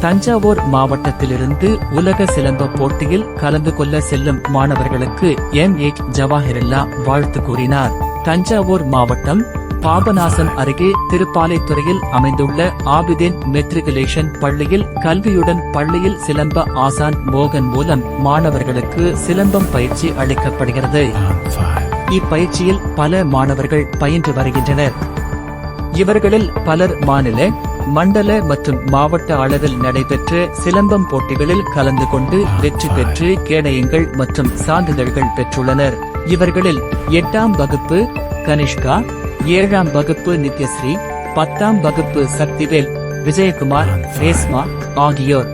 தஞ்சாவூர் மாவட்டத்திலிருந்து உலக சிலம்ப போட்டியில் கலந்து கொள்ள செல்லும் மாணவர்களுக்கு எம் ஏ ஜவாஹிரல்லா வாழ்த்து கூறினார். தஞ்சாவூர் மாவட்டம் பாபநாசம் அருகே திருப்பாலைத்துறையில் அமைந்துள்ள ஆபிதேன் மெட்ரிகுலேஷன் பள்ளியில் கல்வியுடன் பள்ளியில் சிலம்ப ஆசான் மோகன் மூலம் மாணவர்களுக்கு சிலம்பம் பயிற்சி அளிக்கப்படுகிறது. இப்பயிற்சியில் பல மாணவர்கள் பயின்று வருகின்றனர். இவர்களில் பலர் மாநில மண்டல மற்றும் மாவட்ட அளவில் நடைபெற்ற சிலம்பம் போட்டிகளில் கலந்து கொண்டு வெற்றி பெற்று கேடயங்கள் மற்றும் சான்றிதழ்கள் பெற்றுள்ளனர். இவர்களில் எட்டாம் வகுப்பு கனிஷ்கா ஏழாம் வகுப்பு நித்யஸ்ரீ பத்தாம் வகுப்பு சக்திவேல் விஜயகுமார் ரேஸ்மா ஆகியோர்.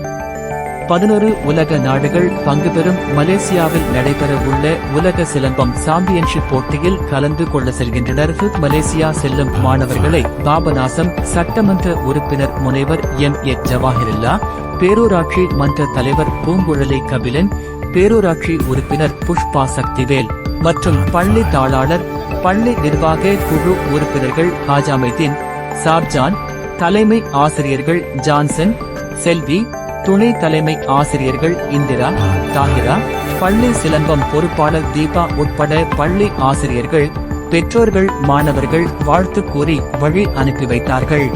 பதினொரு உலக நாடுகள் பங்கு பெறும் மலேசியாவில் நடைபெற உள்ள உலக சிலம்பம் சாம்பியன்ஷிப் போட்டியில் கலந்து கொள்ள செல்கின்றனர். மலேசியா செல்லும் மாணவர்களை பாபநாசம் சட்டமன்ற உறுப்பினர் முனைவர் எம். ஏ. ஜவாஹிருல்லா பேரூராட்சி மன்ற தலைவர் பூங்குழலி கபிலன் பேரூராட்சி உறுப்பினர் புஷ்பா சக்திவேல் மற்றும் பள்ளி தாளாளர் பள்ளி நிர்வாக குழு உறுப்பினர்கள் ஹாஜாமைதீன் சாப்ஜான் தலைமை ஆசிரியர்கள் ஜான்சன் செல்வி துணை தலைமை ஆசிரியர்கள் இந்திரா தாகிரா பள்ளி சிலம்பம் பொறுப்பாளர் தீபா உட்பட பள்ளி ஆசிரியர்கள் பெற்றோர்கள் மாணவர்கள் வாழ்த்து கூறி வழி அனுப்பி வைத்தார்கள்.